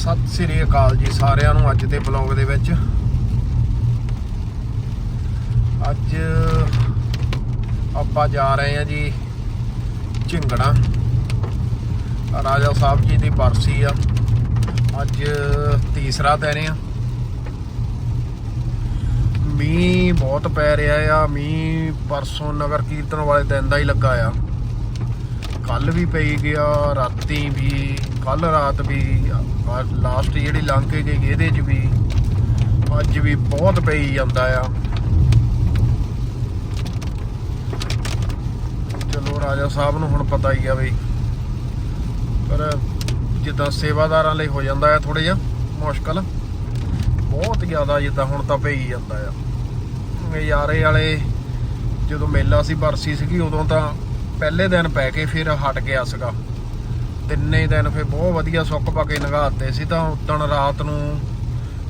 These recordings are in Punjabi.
ਸਤਿ ਸ੍ਰੀ ਅਕਾਲ ਜੀ ਸਾਰਿਆਂ ਨੂੰ ਅੱਜ ਦੇ ਬਲੌਗ ਦੇ ਵਿੱਚ। ਅੱਜ ਆਪਾਂ ਜਾ ਰਹੇ ਹਾਂ ਜੀ ਝਿੰਗੜਾ। ਰਾਜਾ ਸਾਹਿਬ ਜੀ ਦੀ ਬਰਸੀ ਆ। ਅੱਜ ਤੀਸਰਾ ਦਿਨ ਆ। ਮੀਂਹ ਬਹੁਤ ਪੈ ਰਿਹਾ ਆ। ਮੀਂਹ ਪਰਸੋਂ ਨਗਰ ਕੀਰਤਨ ਵਾਲੇ ਦਿਨ ਦਾ ਹੀ ਲੱਗਾ ਆ। ਕੱਲ ਵੀ ਪਈ ਗਿਆ, ਰਾਤੀ ਵੀ ਕੱਲ ਰਾਤ ਵੀ ਲਾਸਟ ਜਿਹੜੀ ਲੰਘ ਕੇ ਗਈ ਇਹਦੇ 'ਚ ਵੀ, ਅੱਜ ਵੀ ਬਹੁਤ ਪਈ ਜਾਂਦਾ ਆ। ਚਲੋ ਰਾਜਾ ਸਾਹਿਬ ਨੂੰ ਹੁਣ ਪਤਾ ਹੀ ਆ ਬਈ। ਪਰ ਜਿੱਦਾਂ ਸੇਵਾਦਾਰਾਂ ਲਈ ਹੋ ਜਾਂਦਾ ਆ ਥੋੜਾ ਜਿਹਾ, ਮੁਸ਼ਕਲ। ਬਹੁਤ ਜ਼ਿਆਦਾ ਜਿੱਦਾਂ ਹੁਣ ਤਾਂ ਪਈ ਜਾਂਦਾ ਆ। ਨਜ਼ਾਰੇ ਵਾਲੇ, ਜਦੋਂ ਮੇਲਾ ਸੀ, ਬਰਸੀ ਸੀਗੀ, ਉਦੋਂ ਤਾਂ ਪਹਿਲੇ ਦਿਨ ਪੈ ਕੇ ਫਿਰ ਹਟ ਗਿਆ ਸੀਗਾ। ਤਿੰਨੇ ਦਿਨ ਫਿਰ ਬਹੁਤ ਵਧੀਆ ਸੁੱਕ ਪਾ ਕੇ ਨਗਾਤੇ ਸੀ, ਤਾਂ ਉਦਣ ਰਾਤ ਨੂੰ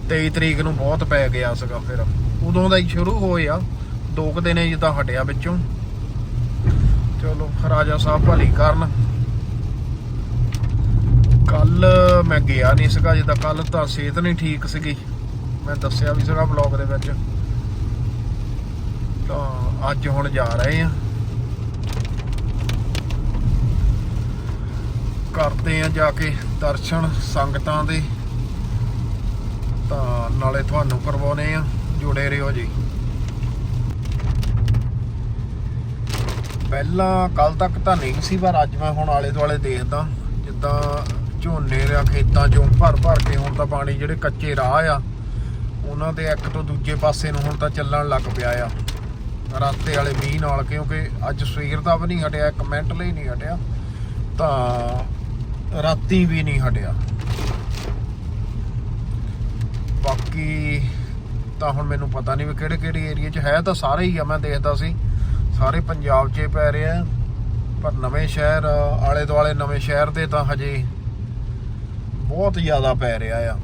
23 ਤਰੀਕ ਨੂੰ ਬਹੁਤ ਪੈ ਗਿਆ ਸੀਗਾ ਫਿਰ। ਉਦੋਂ ਦਾ ਹੀ ਸ਼ੁਰੂ ਹੋਇਆ ਦੋ ਕੁ ਦਿਨੇ ਜਿੱਦਾਂ ਹਟਿਆ ਵਿੱਚੋਂ। ਚਲੋ, ਰਾਜਾ ਸਾਹਿਬ ਭਲੀ ਕਰਨ। ਕੱਲ ਮੈਂ ਗਿਆ ਨਹੀਂ ਸੀਗਾ ਜਿੱਦਾਂ ਕੱਲ ਤਾਂ ਸਿਹਤ ਨਹੀਂ ਠੀਕ ਸੀਗੀ। ਮੈਂ ਦੱਸਿਆ ਵੀ ਸੀਗਾ ਬਲੌਗ ਦੇ ਵਿੱਚ। ਤਾਂ ਅੱਜ ਹੁਣ ਜਾ ਰਹੇ ਆ। ਕਰਦੇ ਆ ਜਾ ਕੇ ਦਰਸ਼ਨ ਸੰਗਤਾਂ ਦੇ। ਤਾਂ ਨਾਲੇ ਤੁਹਾਨੂੰ ਕਰਵਾਉਨੇ ਆ, ਜੁੜੇ ਰਹੋ ਜੀ। ਪਹਿਲਾਂ ਕੱਲ ਤੱਕ ਤਾਂ ਨਹੀਂ ਸੀ, ਪਰ ਅੱਜ ਮੈਂ ਹੁਣ ਆਲੇ ਦੁਆਲੇ ਦੇਖਦਾ। ਜਿੱਦਾਂ ਝੋਨੇ ਰਿਆ ਖੇਤਾਂ ਚੋਂ ਭਰ ਭਰ ਕੇ ਹੁਣ ਤਾਂ ਪਾਣੀ ਜਿਹੜੇ ਕੱਚੇ ਰਾਹ ਆ, ਉਹਨਾਂ ਦੇ ਇੱਕ ਤੋਂ ਦੂਜੇ ਪਾਸੇ ਨੂੰ ਹੁਣ ਤਾਂ ਚੱਲਣ ਲੱਗ ਪਿਆ ਆ। ਰਾਤੇ ਵਾਲੇ ਮੀਂਹ ਨਾਲ, ਕਿਉਂਕਿ ਅੱਜ ਸਵੇਰ ਦਾ ਵੀ ਨਹੀਂ ਹਟਿਆ, ਇੱਕ ਮਿੰਟ ਲਈ ਨਹੀਂ ਹਟਿਆ। ਤਾਂ ਰਾਤੀ ਵੀ ਨਹੀਂ ਹਟਿਆ। ਬਾਕੀ ਤਾਂ ਹੁਣ ਮੈਨੂੰ ਪਤਾ ਨਹੀਂ ਵੀ ਕਿਹੜੇ ਕਿਹੜੇ ਏਰੀਆ 'ਚ ਹੈ ਤਾਂ ਸਾਰੇ ਹੀ ਆ, ਮੈਂ ਦੇਖਦਾ ਸੀ। ਸਾਰੇ ਪੰਜਾਬ 'ਚ ਹੀ ਪੈ ਰਿਹਾ ਪਰ ਨਵੇਂ ਸ਼ਹਿਰ, ਆਲੇ ਦੁਆਲੇ ਨਵੇਂ ਸ਼ਹਿਰ ਦੇ ਤਾਂ ਹਜੇ ਬਹੁਤ ਜ਼ਿਆਦਾ ਪੈ ਰਿਹਾ ਆ।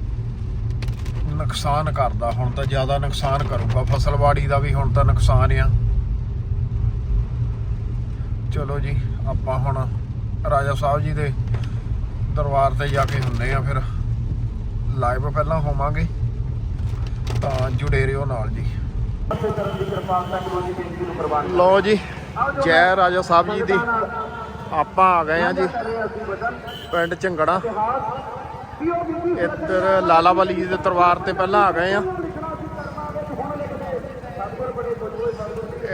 ਨੁਕਸਾਨ ਕਰਦਾ, ਹੁਣ ਤਾਂ ਜ਼ਿਆਦਾ ਨੁਕਸਾਨ ਕਰੂਗਾ। ਫਸਲਵਾੜੀ ਦਾ ਵੀ ਹੁਣ ਤਾਂ ਨੁਕਸਾਨ ਆ। ਚਲੋ ਜੀ, ਆਪਾਂ ਹੁਣ ਰਾਜਾ ਸਾਹਿਬ ਜੀ ਦੇ ਦਰਬਾਰ ਤੇ ਜਾ ਕੇ ਹੁੰਨੇ ਆ ਫਿਰ। ਲਾਈਵ ਪਹਿਲਾਂ ਹੋਵਾਂਗੇ। ਤਾਂ ਜੁੜੇ ਰਹੋ ਨਾਲ ਜੀ। ਲਓ ਜੀ, ਜੈ ਰਾਜਾ ਸਾਹਿਬ ਜੀ ਦੀ ਆਪਾਂ ਆ ਗਏ ਆ ਜੀ ਪਿੰਡ ਝੰਗੜਾ। ਇੱਧਰ ਲਾਲਾ ਵਾਲੀ ਜੀ ਦੇ ਦਰਬਾਰ ਤੇ ਪਹਿਲਾਂ ਆ ਗਏ ਆ।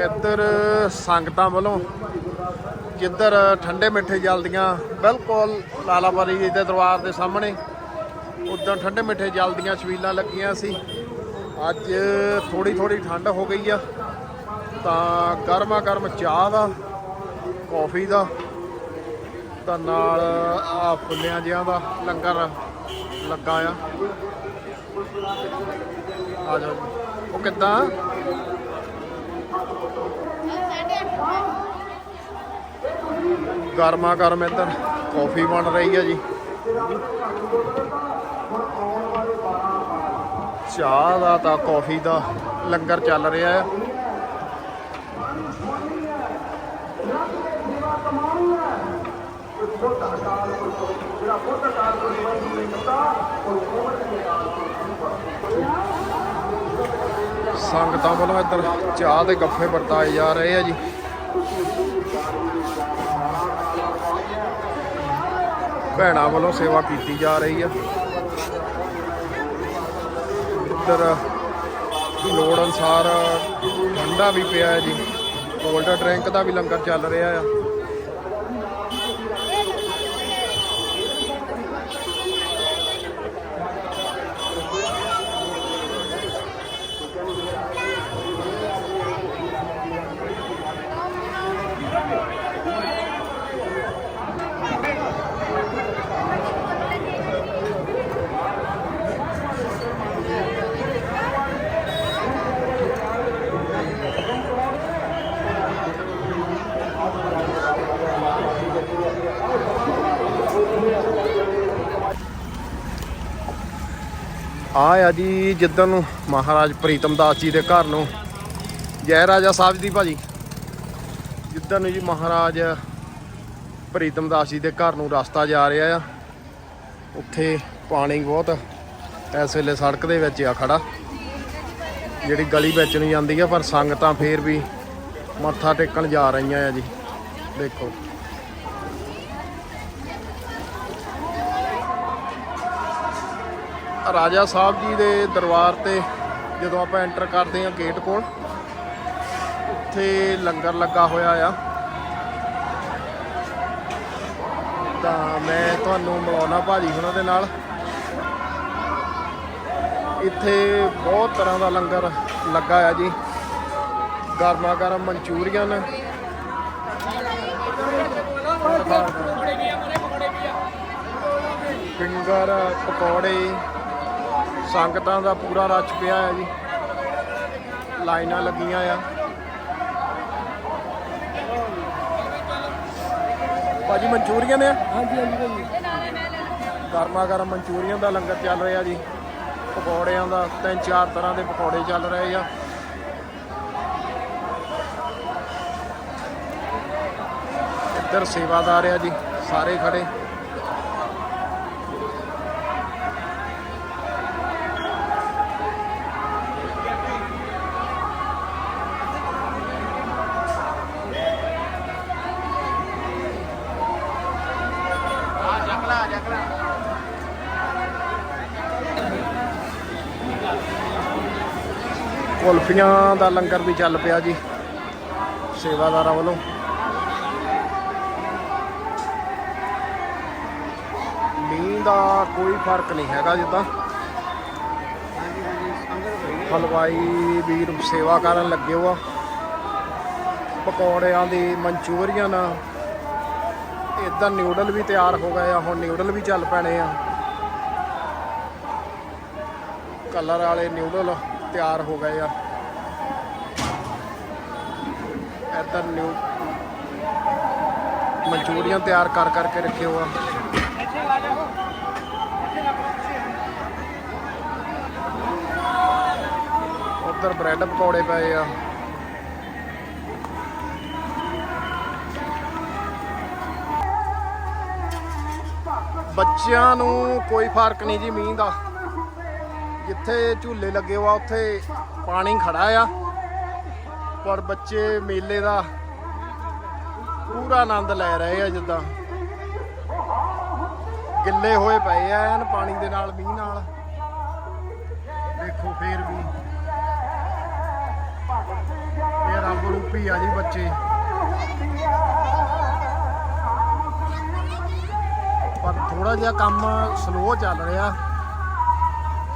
ਇੱਧਰ ਸੰਗਤਾਂ ਵੱਲੋਂ ਜਿੱਧਰ ਠੰਡੇ ਮਿੱਠੇ ਜਲਦੀਆਂ ਬਿਲਕੁਲ ਲਾਲਾ ਵਾਲੀ ਜੀ ਦੇ ਦਰਬਾਰ ਦੇ ਸਾਹਮਣੇ। ਉਦੋਂ ਠੰਡੇ ਮਿੱਠੇ ਜਲਦੀਆਂ ਛਬੀਲਾਂ ਲੱਗੀਆਂ ਸੀ। ਅੱਜ ਥੋੜੀ ਥੋੜੀ ਠੰਡ ਹੋ ਗਈ ਆ। ਤਾਂ ਗਰਮਾ ਗਰਮ ਚਾਹ ਦਾ, ਕੌਫੀ ਦਾ, ਤਾਂ ਨਾਲ ਆ ਫੁੱਲਿਆਂ ਜਿਹਾਂ ਦਾ ਲੰਗਰ ਲੱਗਾ ਆ। ਆ ਜਾਓ ਉਹ ਕਿੱਦਾਂ? ਗਰਮਾ ਗਰਮ ਇੱਧਰ ਕੌਫੀ ਬਣ ਰਹੀ ਹੈ ਜੀ। ਚਾਹ ਦਾ ਤਾਂ ਕੌਫੀ ਦਾ ਲੰਗਰ ਚੱਲ ਰਿਹਾ ਹੈ ਸੰਗਤਾਂ ਵੱਲੋਂ ਇੱਧਰ ਚਾਹ ਦੇ ਗੱਫੇ ਵਰਤਾਏ ਜਾ ਰਹੇ ਆ ਜੀ। ਭੈਣਾਂ ਵੱਲੋਂ ਸੇਵਾ ਕੀਤੀ ਜਾ ਰਹੀ ਆ। ਇੱਧਰ ਲੋੜ ਅਨਸਾਰ ਠੰਡਾ ਵੀ ਪਿਆ ਜੀ। ਕੋਲਡ ਡਰਿੰਕ ਦਾ ਵੀ ਲੰਗਰ ਚੱਲ ਰਿਹਾ ਆ। ਜੀ, ਜਿੱਦਣ ਨੂੰ ਮਹਾਰਾਜ ਪ੍ਰੀਤਮ ਦਾਸ ਜੀ ਦੇ ਘਰ ਨੂੰ ਜੈ ਰਾਜਾ ਸਾਹਿਬ ਦੀ ਭਾਜੀ, ਜਿੱਦਣ ਨੂੰ ਜੀ ਮਹਾਰਾਜ ਪ੍ਰੀਤਮ ਦਾਸ ਜੀ ਦੇ ਘਰ ਨੂੰ ਰਸਤਾ ਜਾ ਰਿਹਾ ਆ, ਉੱਥੇ ਪਾਣੀ ਬਹੁਤ ਇਸ ਵੇਲੇ ਸੜਕ ਦੇ ਵਿੱਚ ਆ ਖੜਾ, ਜਿਹੜੀ ਗਲੀ ਵਿੱਚ ਨੂੰ ਜਾਂਦੀ ਆ, ਪਰ ਸੰਗਤਾਂ ਫੇਰ ਵੀ ਮੱਥਾ ਟੇਕਣ ਜਾ ਰਹੀਆਂ ਆ ਜੀ, ਦੇਖੋ। ਰਾਜਾ ਸਾਹਿਬ ਜੀ ਦੇ ਦਰਬਾਰ ਤੇ ਜਦੋਂ ਆਪਾਂ ਐਂਟਰ ਕਰਦੇ ਹਾਂ ਗੇਟ ਕੋਲ ਉੱਥੇ ਲੰਗਰ ਲੱਗਾ ਹੋਇਆ ਆ। ਤਾਂ ਮੈਂ ਤੁਹਾਨੂੰ ਮਿਲਾਉਣਾ ਭਾਜੀ ਹੁਣਾਂ ਦੇ ਨਾਲ। ਇੱਥੇ ਬਹੁਤ ਤਰ੍ਹਾਂ ਦਾ ਲੰਗਰ ਲੱਗਾ ਆ ਜੀ। ਗਰਮਾ ਗਰਮ ਮਨਚੂਰੀਅਨ। ਫਿੰਗਰ ਪਕੌੜੇ। ਸੰਗਤਾਂ ਦਾ ਪੂਰਾ ਰੱਛ ਪਿਆ ਹੈ ਜੀ। ਲਾਈਨਾਂ ਲੱਗੀਆਂ ਆ। ਭਾਜੀ ਮਨਚੂਰੀਅਨ ਆ? ਹਾਂਜੀ ਹਾਂਜੀ ਭਾਜੀ। ਗਰਮਾ ਗਰਮ ਮਨਚੂਰੀਅਨ ਦਾ ਲੰਗਰ ਚੱਲ ਰਿਹਾ ਜੀ। ਪਕੌੜਿਆਂ ਦਾ ਤਿੰਨ ਚਾਰ ਤਰ੍ਹਾਂ ਦੇ ਪਕੌੜੇ ਚੱਲ ਰਹੇ ਆ। ਇੱਧਰ ਸੇਵਾਦਾਰ ਆ ਜੀ ਸਾਰੇ ਖੜੇ। ਕੁਲਫੀਆਂ ਦਾ ਲੰਗਰ ਵੀ ਚੱਲ ਪਿਆ ਜੀ, ਸੇਵਾਦਾਰਾਂ ਵੱਲੋਂ। ਮੀਂਹ ਦਾ ਕੋਈ ਫ਼ਰਕ ਨਹੀਂ ਹੈਗਾ ਜਿੱਦਾਂ। ਹਲਵਾਈ ਵੀਰ ਸੇਵਾ ਕਰਨ ਲੱਗੇ ਹੋ ਆ ਪਕੌੜਿਆਂ ਦੀ ਮਨਚੂਰੀਅਨ। ਇਦਾਂ ਨਿਊਡਲ ਵੀ ਤਿਆਰ ਹੋ ਗਏ ਆ, ਹੁਣ ਨਿਊਡਲ ਵੀ ਚੱਲ ਪੈਣੇ ਆ। ਕਲਰ ਵਾਲੇ ਨਿਊਡਲ ਤਿਆਰ ਹੋ ਗਏ ਆ। ਇਦਾਂ ਨਿਊ ਮਨਚੂਰੀਅਨ ਤਿਆਰ ਕਰ ਕਰਕੇ ਰੱਖੇ ਹੋ ਉਧਰ ਬ੍ਰੈਡ ਪਕੌੜੇ ਪਏ ਆ। ਬੱਚਿਆਂ ਨੂੰ ਕੋਈ ਫ਼ਰਕ ਨਹੀਂ ਜੀ ਮੀਂਹ ਦਾ। ਜਿੱਥੇ ਝੂਲੇ ਲੱਗੇ ਹੋਆ, ਉੱਥੇ ਪਾਣੀ ਖੜਾ ਆ। ਪਰ ਬੱਚੇ ਮੇਲੇ ਦਾ ਪੂਰਾ ਆਨੰਦ ਲੈ ਰਹੇ ਆ ਜਿੱਦਾਂ। ਗਿੱਲੇ ਹੋਏ ਪਏ ਆ ਐਨ ਪਾਣੀ ਦੇ ਨਾਲ, ਮੀਂਹ ਨਾਲ। ਦੇਖੋ ਫੇਰ ਵੀ। ਇਹ ਰੱਬ ਰੂਪੀ ਆ ਜੀ ਬੱਚੇ। ਪਰ ਥੋੜਾ ਜਿਹਾ ਕੰਮ ਸਲੋ ਚੱਲ ਰਿਹਾ।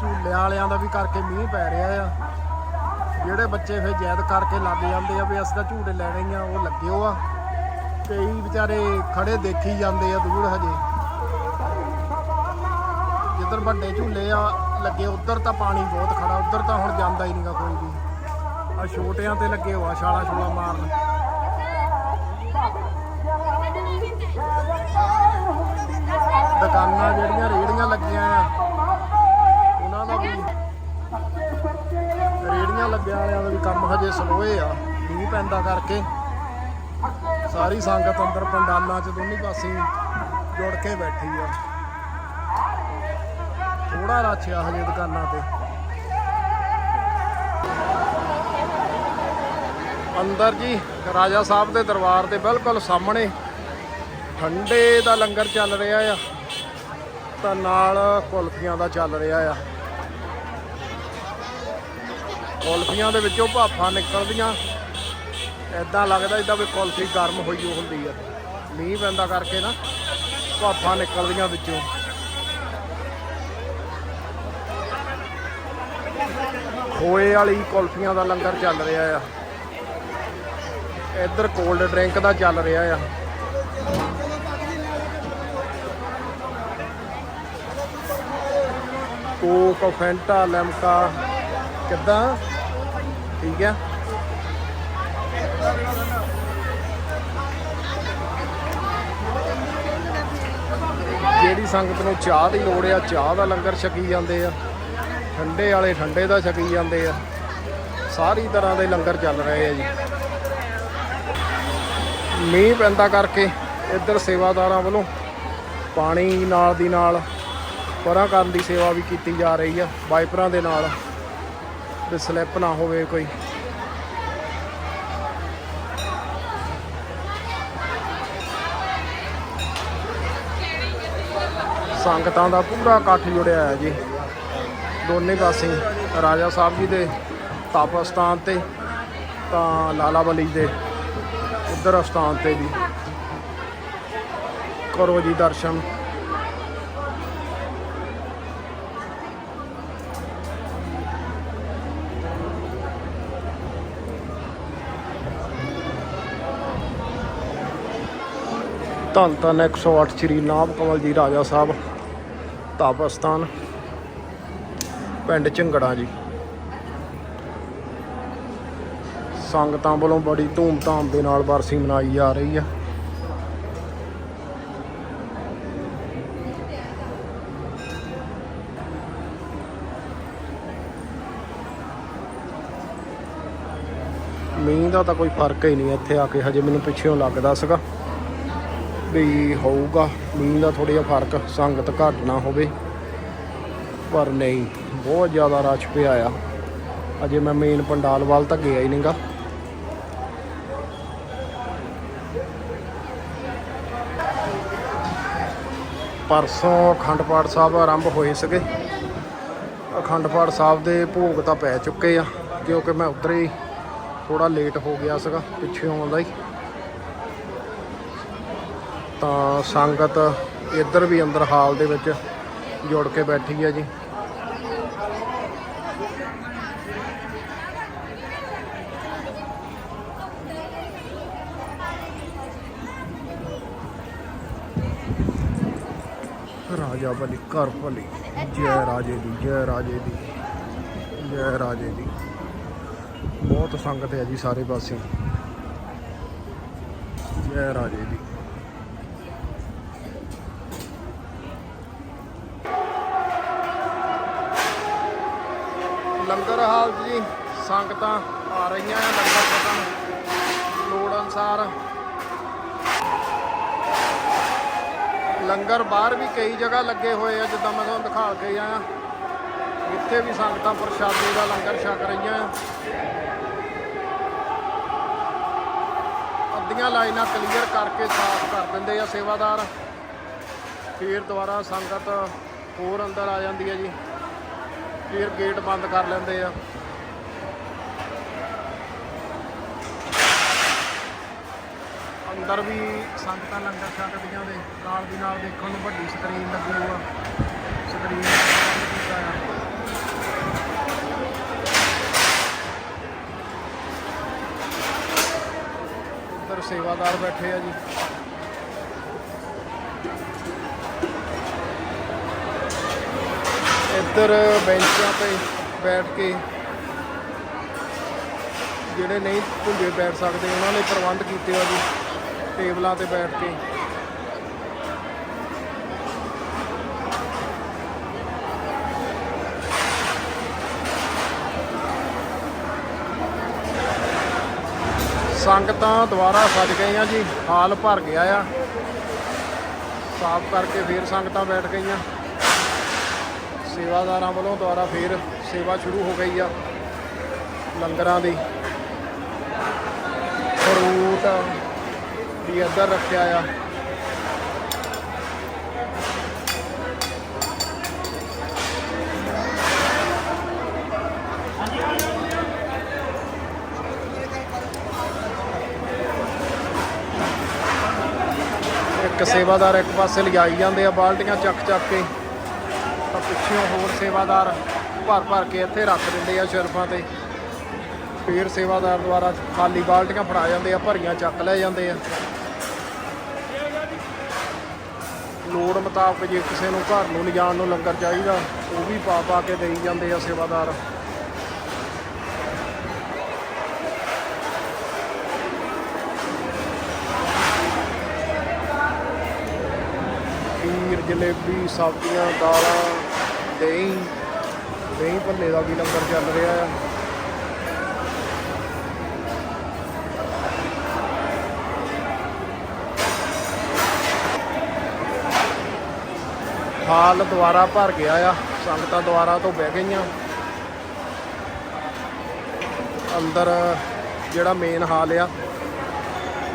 ਝੂਲਿਆਂ ਵਾਲਿਆਂ ਦਾ ਵੀ ਕਰਕੇ ਮੀਂਹ ਪੈ ਰਿਹਾ ਆ। ਜਿਹੜੇ ਬੱਚੇ ਫਿਰ ਜੈਦ ਕਰਕੇ ਲੱਗ ਜਾਂਦੇ ਆ ਵੀ ਅਸੀਂ ਤਾਂ ਝੂਟੇ ਲੈਣੇ ਆ, ਉਹ ਲੱਗੇ ਹੋ ਆ ਕਈ ਵਿਚਾਰੇ ਖੜੇ ਦੇਖੀ ਜਾਂਦੇ ਆ ਦੂਰ ਹਜੇ। ਜਿੱਧਰ ਵੱਡੇ ਝੂਲੇ ਆ, ਲੱਗੇ, ਉਧਰ ਤਾਂ ਪਾਣੀ ਬਹੁਤ ਖੜਾ, ਉਧਰ ਤਾਂ ਹੁਣ ਜਾਂਦਾ ਹੀ ਨਹੀਂਗਾ ਕੋਈ ਵੀ। ਆ ਛੋਟਿਆਂ ਤੇ ਲੱਗੇ ਹੋਆ ਛਾਲਾ ਛੂਲਾ ਮਾਰਨ। ਦੁਕਾਨਾਂ ਜਿਹੜੀਆਂ ਰੇੜੀਆਂ ਲੱਗੀਆਂ ਆ, ਉਹਨਾਂ ਦਾ ਵੀ ਰੇੜੀਆਂ ਲੱਗਿਆ ਵਾਲਿਆਂ ਦਾ ਵੀ ਕੰਮ ਹਜੇ ਸਲੋਏ ਆ, ਮੀਂਹ ਪੈਂਦਾ ਕਰਕੇ। ਸਾਰੀ ਸੰਗਤ ਅੰਦਰ ਪੰਡਾਲਾਂ 'ਚ, ਦੋਨੀ ਪਾਸੇ ਜੁੜ ਕੇ ਬੈਠੀ ਆ। ਥੋੜਾ ਰੱਛ ਹਜੇ ਦੁਕਾਨਾਂ ਤੇ। ਅੰਦਰ ਜੀ, ਰਾਜਾ ਸਾਹਿਬ ਦੇ ਦਰਬਾਰ ਦੇ ਬਿਲਕੁਲ ਸਾਹਮਣੇ ਠੰਡੇ ਦਾ ਲੰਗਰ ਚੱਲ ਰਿਹਾ ਆ, ਤਾਂ ਨਾਲ ਕੁਲਫੀਆਂ ਦਾ ਚੱਲ ਰਿਹਾ ਆ। ਕੁਲਫੀਆਂ ਦੇ ਵਿੱਚੋਂ ਭਾਫਾਂ ਨਿਕਲਦੀਆਂ। ਐਦਾਂ ਲੱਗਦਾ ਜਿੱਦਾਂ ਵੀ ਕੁਲਫੀ ਗਰਮ ਹੋਈ ਉਹ ਹੁੰਦੀ ਆ। ਮੀਂਹ ਪੈਂਦਾ ਕਰਕੇ ਨਾ, ਭਾਫਾਂ ਨਿਕਲਦੀਆਂ ਵਿੱਚੋਂ। ਖੋਏ ਵਾਲੀ ਕੁਲਫੀਆਂ ਦਾ ਲੰਗਰ ਚੱਲ ਰਿਹਾ ਆ। ਇੱਧਰ ਕੋਲਡ ਡਰਿੰਕ ਦਾ ਚੱਲ ਰਿਹਾ ਆ। ਕੋਕ, ਫੈਂਟਾ, ਲੈਮਕਾ, ਕਿੱਦਾਂ? ਠੀਕ ਆ। ਜਿਹੜੀ ਸੰਗਤ ਨੂੰ ਚਾਹ ਦੀ ਲੋੜ ਆ, ਚਾਹ ਦਾ ਲੰਗਰ ਛਕੀ ਜਾਂਦੇ ਆ। ਠੰਡੇ ਵਾਲੇ ਠੰਡੇ ਦਾ ਛਕੀ ਜਾਂਦੇ ਆ। ਸਾਰੀ ਤਰ੍ਹਾਂ ਦੇ ਲੰਗਰ ਚੱਲ ਰਹੇ ਆ ਜੀ। ਮੀਂਹ ਪੈਂਦਾ ਕਰਕੇ ਇੱਧਰ ਸੇਵਾਦਾਰਾਂ ਵੱਲੋਂ ਪਾਣੀ ਨਾਲ ਦੀ ਨਾਲ, ਪਰਾਂ ਕਰਨ ਦੀ ਸੇਵਾ ਵੀ ਕੀਤੀ ਜਾ ਰਹੀ ਆ, ਵਾਈਪਰਾਂ ਦੇ ਨਾਲ। ਤੇ ਸਲਿੱਪ ਨਾ ਹੋਵੇ ਕੋਈ। ਸੰਗਤਾਂ ਦਾ ਪੂਰਾ ਇਕੱਠ ਜੁੜਿਆ ਹੈ ਜੀ। ਦੋਨੇ ਪਾਸੇ ਰਾਜਾ ਸਾਹਿਬ ਜੀ ਦੇ ਤਪ ਸਥਾਨ ਤੇ ਤਾਂ ਲਾਲਾ ਬਲੀ ਦੇ ਉਧਰ ਸਥਾਨ ਤੇ ਵੀ ਕਰੋ ਜੀ ਦਰਸ਼ਨ। ਧੰਨ ਧੰਨ 108 ਸ੍ਰੀ ਨਾਮ ਕਮਲ ਜੀ, ਰਾਜਾ ਸਾਹਿਬ ਤਪ ਪਿੰਡ ਝੰਗੜਾ ਜੀ। ਸੰਗਤਾਂ ਵੱਲੋਂ ਬੜੀ ਧੂਮ-ਧਾਮ ਦੇ ਨਾਲ ਬਰਸੀ ਮਨਾਈ ਜਾ ਰਹੀ ਆ। ਮੀਂਹ ਦਾ ਤਾਂ ਕੋਈ ਫ਼ਰਕ ਹੀ ਨਹੀਂ ਇੱਥੇ ਆ ਕੇ, ਹਜੇ ਮੈਨੂੰ ਪਿੱਛੇੋਂ ਲੱਗਦਾ ਸੀਗਾ। ਵੀ ਹੋਊਗਾ। ਮੀਂਹ ਦਾ ਥੋੜਾ ਜਿਹਾ ਫ਼ਰਕ, ਸੰਗਤ ਘੱਟ ਨਾ ਹੋਵੇ। ਪਰ ਨਹੀਂ, ਬਹੁਤ ਜ਼ਿਆਦਾ ਰਸ਼ ਪਿਆ ਆ। ਅਜੇ ਮੈਂ ਮੇਨ ਪੰਡਾਲ ਵੱਲ ਤਾਂ ਗਿਆ ਹੀ ਨਹੀਂਗਾ। ਪਰਸੋਂ ਅਖੰਡ ਪਾਠ ਸਾਹਿਬ ਆਰੰਭ ਹੋਏ ਸੀਗੇ। ਅਖੰਡ ਪਾਠ ਸਾਹਿਬ ਦੇ ਭੋਗ ਤਾਂ ਪੈ ਚੁੱਕੇ ਆ, ਕਿਉਂਕਿ ਮੈਂ ਉੱਧਰ ਹੀ ਥੋੜਾ ਲੇਟ ਹੋ ਗਿਆ ਸੀਗਾ, ਪਿੱਛੇ ਆਉਂਦਾ ਹੀ। ਤਾਂ ਸੰਗਤ ਇੱਧਰ ਵੀ ਅੰਦਰ ਹਾਲ ਦੇ ਵਿੱਚ ਜੁੜ ਕੇ ਬੈਠੀ ਹੈ ਜੀ। ਰਾਜਾ ਭਲੀ, ਘਰ ਭਲੀ। ਜੈ ਰਾਜੇ ਦੀ, ਜੈ ਰਾਜੇ ਦੀ, ਜੈ ਰਾਜੇ ਦੀ। ਬਹੁਤ ਸੰਗਤ ਹੈ ਜੀ ਸਾਰੇ ਪਾਸੇ। ਜੈ ਰਾਜੇ ਦੀ। ਲੰਗਰ ਹਾਲ ਜੀ, ਸੰਗਤਾਂ ਆ ਰਹੀਆਂ ਆ, ਲੰਗਰ ਛਕਣ ਲੋੜ ਅਨਸਾਰ। ਲੰਗਰ ਬਾਹਰ ਵੀ ਕਈ ਜਗ੍ਹਾ ਲੱਗੇ ਹੋਏ ਆ, ਜਿੱਦਾਂ ਮੈਂ ਤੁਹਾਨੂੰ ਦਿਖਾ ਕੇ ਆਇਆ। ਇੱਥੇ ਵੀ ਸੰਗਤਾਂ ਪ੍ਰਸ਼ਾਦੇ ਦਾ ਲੰਗਰ ਛਕ ਰਹੀਆਂ ਆ। ਅੱਧੀਆਂ ਲਾਈਨਾਂ ਕਲੀਅਰ ਕਰਕੇ ਸਾਫ਼ ਕਰ ਦਿੰਦੇ ਆ ਸੇਵਾਦਾਰ। ਫਿਰ ਦੁਬਾਰਾ ਸੰਗਤ ਹੋਰ ਅੰਦਰ ਆ ਜਾਂਦੀ ਹੈ ਜੀ। ਫਿਰ ਗੇਟ ਬੰਦ ਕਰ ਲੈਂਦੇ ਆ। ਅੰਦਰ ਵੀ ਸੰਗਤਾਂ ਲੰਗਰ ਛਕਦੀਆਂ ਦੇ ਨਾਲ ਦੀ ਨਾਲ ਦੇਖਣ ਨੂੰ ਵੱਡੀ ਸਕਰੀਨ ਲੱਗੀ ਹੋਈ ਸਕਰੀਨ ਕੀਤਾ ਆ ਉੱਧਰ ਸੇਵਾਦਾਰ ਬੈਠੇ ਆ ਜੀ। ਇੱਧਰ ਬੈਂਚਾਂ ਤੇ ਬੈਠ ਕੇ ਜਿਹੜੇ ਨਹੀਂ ਭੁੰਜੇ ਬੈਠ ਸਕਦੇ, ਉਹਨਾਂ ਲਈ ਪ੍ਰਬੰਧ ਕੀਤੇ ਆ ਜੀ, ਟੇਬਲਾਂ ਤੇ ਬੈਠ ਕੇ। ਸੰਗਤਾਂ ਦੁਬਾਰਾ ਸੱਜ ਗਈਆਂ ਜੀ, ਹਾਲ ਭਰ ਗਿਆ ਆ। ਸਾਫ਼ ਕਰਕੇ ਫੇਰ ਸੰਗਤਾਂ ਬੈਠ ਗਈਆਂ। ਸੇਵਾਦਾਰਾਂ ਵੱਲੋਂ ਦੁਆਰਾ ਫੇਰ ਸੇਵਾ ਸ਼ੁਰੂ ਹੋ ਗਈ ਆ ਲੰਗਰਾਂ ਦੀ। ਫਰੂਟ ਵੀ ਇੱਧਰ ਰੱਖਿਆ ਆ। ਇੱਕ ਸੇਵਾਦਾਰ ਇੱਕ ਪਾਸੇ ਲਿਜਾਈ ਜਾਂਦੇ ਆ ਬਾਲਟੀਆਂ ਚੱਕ ਚੱਕ ਕੇ। ਪਿੱਛੋਂ ਹੋਰ ਸੇਵਾਦਾਰ ਭਰ ਭਰ ਕੇ ਇੱਥੇ ਰੱਖ ਦਿੰਦੇ ਆ ਸ਼ਰਫਾਂ ਤੇ। ਫੇਰ ਸੇਵਾਦਾਰ ਦੁਆਰਾ ਖਾਲੀ ਬਾਲਟੀਆਂ ਫੜਾ ਜਾਂਦੇ ਆ, ਭਰੀਆਂ ਚੱਕ ਲੈ ਜਾਂਦੇ ਆ। ਲੋੜ ਮੁਤਾਬਕ ਜੇ ਕਿਸੇ ਨੂੰ ਘਰ ਨੂੰ ਲਿਜਾਣ ਨੂੰ ਲੰਗਰ ਚਾਹੀਦਾ, ਉਹ ਵੀ ਪਾ ਪਾ ਕੇ ਦੇਈ ਜਾਂਦੇ ਆ ਸੇਵਾਦਾਰ। ਖੀਰ ਜਲੇਬੀ, ਸਬਜ਼ੀਆਂ, ਦਾਲਾਂ ਦਹੀਂ ਦਹੀਂ ਭੱਲੇ ਦਾ ਵੀ ਲੰਗਰ ਚੱਲ ਰਿਹਾ ਆ। ਹਾਲ ਦੁਆਰਾ ਭਰ ਗਿਆ ਆ। ਸੰਗਤਾਂ ਦੁਆਰਾ ਤੋਂ ਬਹਿ ਗਈਆਂ। ਅੰਦਰ ਜਿਹੜਾ ਮੇਨ ਹਾਲ ਆ,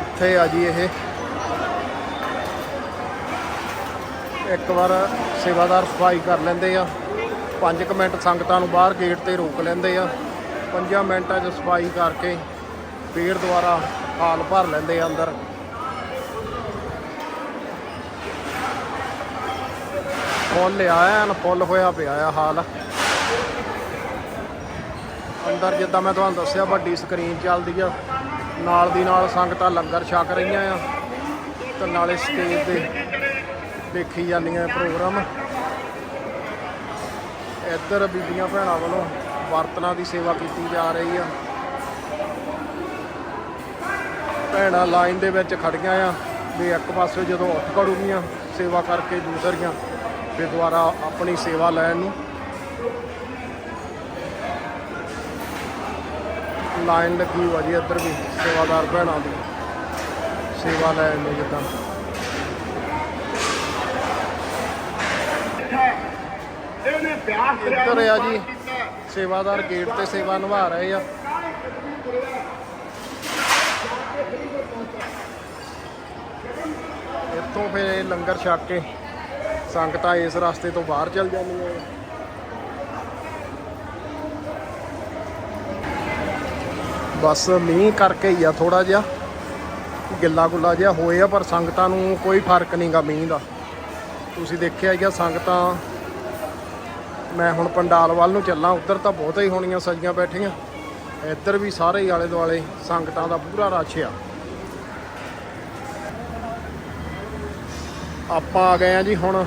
ਇੱਥੇ ਆ ਜੀ ਇਹ। ਇੱਕ ਵਾਰ ਸੇਵਾਦਾਰ ਸਫ਼ਾਈ ਕਰ ਲੈਂਦੇ ਆ। 5 ਮਿੰਟ ਸੰਗਤਾਂ ਨੂੰ ਬਾਹਰ ਗੇਟ ਤੇ ਰੋਕ ਲੈਂਦੇ ਆ। 5 ਮਿੰਟਾਂ 'ਚ ਸਫ਼ਾਈ ਕਰਕੇ ਫੇਰ ਦੁਬਾਰਾ ਹਾਲ ਭਰ ਲੈਂਦੇ ਆ ਅੰਦਰ। ਫੁੱਲ ਆ ਐਨ, ਫੁੱਲ ਹੋਇਆ ਪਿਆ ਆ ਹਾਲ। ਅੰਦਰ ਜਿੱਦਾਂ ਮੈਂ ਤੁਹਾਨੂੰ ਦੱਸਿਆ, ਵੱਡੀ ਸਕਰੀਨ ਚੱਲਦੀ ਆ। ਨਾਲ ਦੀ ਨਾਲ ਸੰਗਤਾਂ ਲੰਗਰ ਛਕ ਰਹੀਆਂ ਆ। ਤੇ ਨਾਲੇ ਸਟੇਜ ਤੇ ਦੇਖੀ ਜਾਂਦੀਆਂ ਪ੍ਰੋਗਰਾਮ। ਇੱਧਰ ਬੀਬੀਆਂ ਭੈਣਾਂ ਵੱਲੋਂ ਬਰਤਨਾਂ ਦੀ ਸੇਵਾ ਕੀਤੀ ਜਾ ਰਹੀ ਆ। ਭੈਣਾਂ ਲਾਈਨ ਦੇ ਵਿੱਚ ਖੜੀਆਂ ਆ। ਵੀ ਇੱਕ ਪਾਸੇ ਜਦੋਂ ਉੱਠ ਖੜੂਗੀਆਂ, ਸੇਵਾ ਕਰਕੇ ਦੂਸਰੀਆਂ ਫਿਰ ਦੁਬਾਰਾ ਆਪਣੀ ਸੇਵਾ ਲੈਣ ਨੂੰ। ਲਾਈਨ ਲੱਗੀ ਹੋਈ ਆ ਜੀ ਇੱਧਰ ਵੀ, ਸੇਵਾਦਾਰ ਭੈਣਾਂ ਦੀ। ਸੇਵਾ ਲੈਣ ਨੂੰ ਜਿੱਦਾਂ। ਇੱਧਰ ਆ ਜੀ। ਸੇਵਾਦਾਰ ਗੇਟ ਤੇ ਸੇਵਾ ਨਿਭਾ ਰਹੇ ਆ। ਇੱਥੋਂ ਫਿਰ ਲੰਗਰ ਛਕ ਕੇ ਸੰਗਤਾਂ ਇਸ ਰਸਤੇ ਤੋਂ ਬਾਹਰ ਚਲ ਜਾਂਦੀਆਂ ਬਸ ਮੀਂਹ ਕਰਕੇ ਹੀ ਆ ਥੋੜਾ ਜਿਹਾ। ਗਿੱਲਾ ਗੁੱਲਾ ਜਿਹਾ ਹੋਏ ਆ, ਪਰ ਸੰਗਤਾਂ ਨੂੰ ਕੋਈ ਫ਼ਰਕ ਨਹੀਂਗਾ ਮੀਂਹ ਦਾ। ਤੁਸੀਂ ਦੇਖਿਆ ਹੀ ਸੰਗਤਾਂ ਮੈਂ ਹੁਣ ਪੰਡਾਲ ਵੱਲ ਨੂੰ ਚੱਲਾਂ, ਉੱਧਰ ਤਾਂ ਬਹੁਤ ਹੀ ਹੋਣੀਆਂ ਸਜੀਆਂ ਬੈਠੀਆਂ। ਇੱਧਰ ਵੀ ਸਾਰੇ ਹੀ ਆਲੇ ਦੁਆਲੇ ਸੰਗਤਾਂ ਦਾ ਪੂਰਾ ਰਸ਼ ਆ। ਆਪਾਂ ਆ ਗਏ ਆ ਜੀ ਹੁਣ,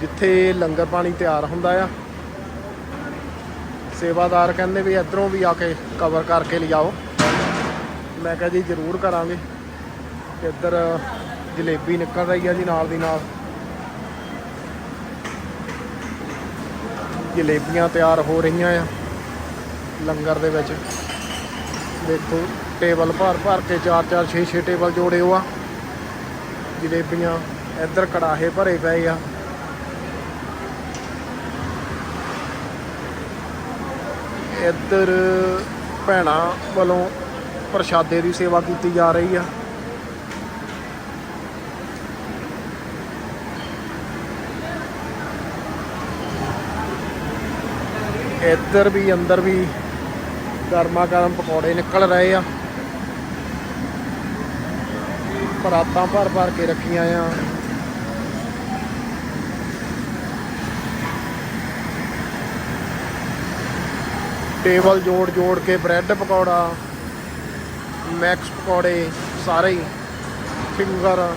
ਜਿੱਥੇ ਲੰਗਰ ਪਾਣੀ ਤਿਆਰ ਹੁੰਦਾ ਆ। ਸੇਵਾਦਾਰ ਕਹਿੰਦੇ ਵੀ ਇੱਧਰੋਂ ਵੀ ਆ ਕੇ ਕਵਰ ਕਰਕੇ ਲਿਆਓ ਮੈਂ ਕਿਹਾ ਜੀ ਜ਼ਰੂਰ ਕਰਾਂਗੇ। ਇੱਧਰ ਜਲੇਬੀ ਨਿਕਲ ਰਹੀ ਆ ਜੀ ਨਾਲ ਦੀ ਨਾਲ। ਜਲੇਬੀਆਂ ਤਿਆਰ ਹੋ ਰਹੀਆਂ ਆ। ਲੰਗਰ ਦੇ ਵਿੱਚ ਦੇਖੋ, ਟੇਬਲ ਭਰ ਭਰ ਕੇ 4 4 6 6 ਟੇਬਲ ਜੋੜੇ ਹੋ ਆ ਜਲੇਬੀਆਂ ਇੱਧਰ ਕੜਾਹੇ ਭਰੇ ਪਏ ਆ। ਇੱਧਰ ਭੈਣਾਂ ਵੱਲੋਂ ਪ੍ਰਸ਼ਾਦੇ ਦੀ ਸੇਵਾ ਕੀਤੀ ਜਾ ਰਹੀ ਆ। ਇੱਧਰ ਵੀ ਅੰਦਰ ਵੀ ਗਰਮਾ ਗਰਮ ਪਕੌੜੇ ਨਿਕਲ ਰਹੇ ਆ। ਪਰਾਤਾਂ ਭਰ ਭਰ ਕੇ ਰੱਖੀਆਂ ਆ। ਟੇਬਲ ਜੋੜ ਜੋੜ ਕੇ ਬ੍ਰੈਡ ਪਕੌੜਾ, ਮੈਕਸ ਪਕੌੜੇ, ਸਾਰੇ ਹੀ। ਫਿੰਗਰ।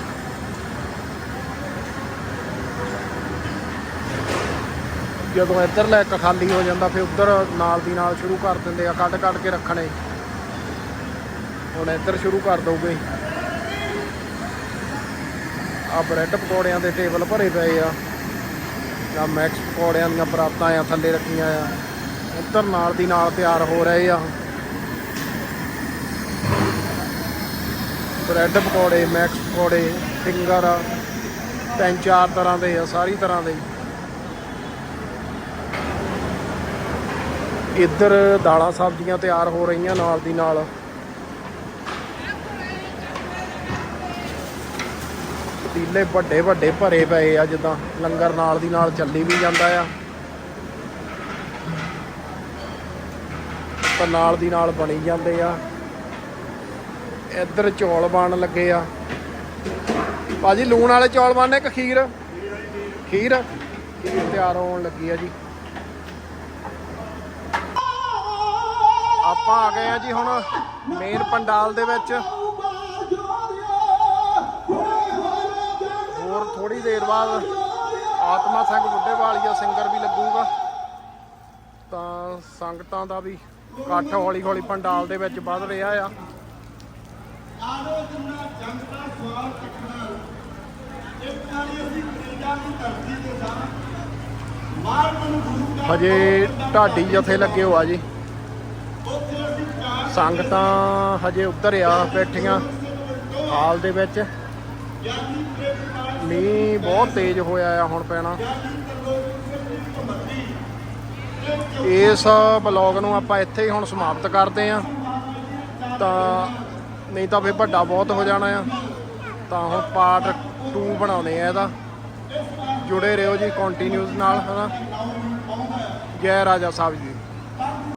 ਜਦੋਂ ਇੱਧਰਲਾ ਇੱਕ ਖਾਲੀ ਹੋ ਜਾਂਦਾ, ਫਿਰ ਉੱਧਰ ਨਾਲ ਦੀ ਨਾਲ ਸ਼ੁਰੂ ਕਰ ਦਿੰਦੇ ਆ, ਕੱਢ ਕੱਢ ਕੇ ਰੱਖਣੇ। ਹੁਣ ਇੱਧਰ ਸ਼ੁਰੂ ਕਰ ਦੋਗੇ ਆ ਬ੍ਰੈਡ ਪਕੌੜਿਆਂ ਦੇ ਟੇਬਲ ਭਰੇ ਪਏ ਆ। ਆ ਮੈਕਸ ਪਕੌੜਿਆਂ ਦੀਆਂ ਪਰਾਤਾਂ ਆ, ਥੱਲੇ ਰੱਖੀਆਂ ਆ। ਉੱਧਰ ਨਾਲ ਦੀ ਨਾਲ ਤਿਆਰ ਹੋ ਰਹੇ ਆ। ਬ੍ਰੈਡ ਪਕੌੜੇ, ਮੈਕਸ ਪਕੌੜੇ, ਫਿੰਗਰ, ਤਿੰਨ ਚਾਰ ਤਰ੍ਹਾਂ ਦੇ ਆ, ਸਾਰੀ ਤਰ੍ਹਾਂ ਦੇ। ਇੱਧਰ ਦਾਲਾਂ ਸਬਜ਼ੀਆਂ ਤਿਆਰ ਹੋ ਰਹੀਆਂ ਨਾਲ ਦੀ ਨਾਲ। ਪਤੀਲੇ ਵੱਡੇ ਵੱਡੇ ਭਰੇ ਪਏ ਆ ਜਿੱਦਾਂ ਲੰਗਰ ਨਾਲ ਦੀ ਨਾਲ ਚੱਲੀ ਵੀ ਜਾਂਦਾ ਆ। ਤਾਂ ਨਾਲ ਦੀ ਨਾਲ ਬਣੀ ਜਾਂਦੇ ਆ। ਇੱਧਰ ਚੌਲ ਬਣ ਲੱਗੇ ਆ। ਭਾਜੀ ਲੂਣ ਵਾਲੇ ਚੌਲ ਬਣਨੇ ਕਿ ਖੀਰ? ਖੀਰ? ਖੀਰ ਤਿਆਰ ਹੋਣ ਲੱਗੀ ਆ ਜੀ। ਆਪਾਂ ਆ ਗਏ ਆ ਜੀ ਹੁਣ ਮੇਨ ਪੰਡਾਲ ਦੇ ਵਿੱਚ। ਹੋਰ ਥੋੜੀ ਦੇਰ ਬਾਅਦ ਆਤਮਾ ਸਿੰਘ ਬੁੱਢੇਵਾਲੀਆ ਸਿੰਗਰ ਵੀ ਲੱਗੂਗਾ। ਤਾਂ ਸੰਗਤਾਂ ਦਾ ਵੀ ਇਕੱਠ ਹੌਲੀ ਹੌਲੀ ਪੰਡਾਲ ਦੇ ਵਿੱਚ ਵੱਧ ਰਿਹਾ ਆ। ਹਜੇ ਢਾਡੀ ਜਥੇ ਲੱਗੇ ਹੋ ਜੀ। ਸੰਗਤਾਂ ਹਜੇ ਉੱਧਰ ਆ, ਬੈਠੀਆਂ ਹਾਲ ਦੇ ਵਿੱਚ। ਮੀਂਹ ਬਹੁਤ ਤੇਜ਼ ਹੋਇਆ ਆ ਹੁਣ ਪੈਣਾ। ਇਸ ਬਲੌਗ ਨੂੰ ਆਪਾਂ ਇੱਥੇ ਹੀ ਹੁਣ ਸਮਾਪਤ ਕਰਦੇ ਆ। ਤਾਂ ਨਹੀਂ ਤਾਂ ਫਿਰ ਵੱਡਾ ਬਹੁਤ ਹੋ ਜਾਣਾ ਆ। ਤਾਂ ਹੁਣ ਪਾਰਟ 2 ਬਣਾਉਣੇ ਆ ਇਹਦਾ। ਜੁੜੇ ਰਹੋ ਜੀ ਕੰਟੀਨਿਊਸ ਨਾਲ, ਹਨਾ। ਜੈ ਰਾਜਾ ਸਾਹਿਬ ਜੀ।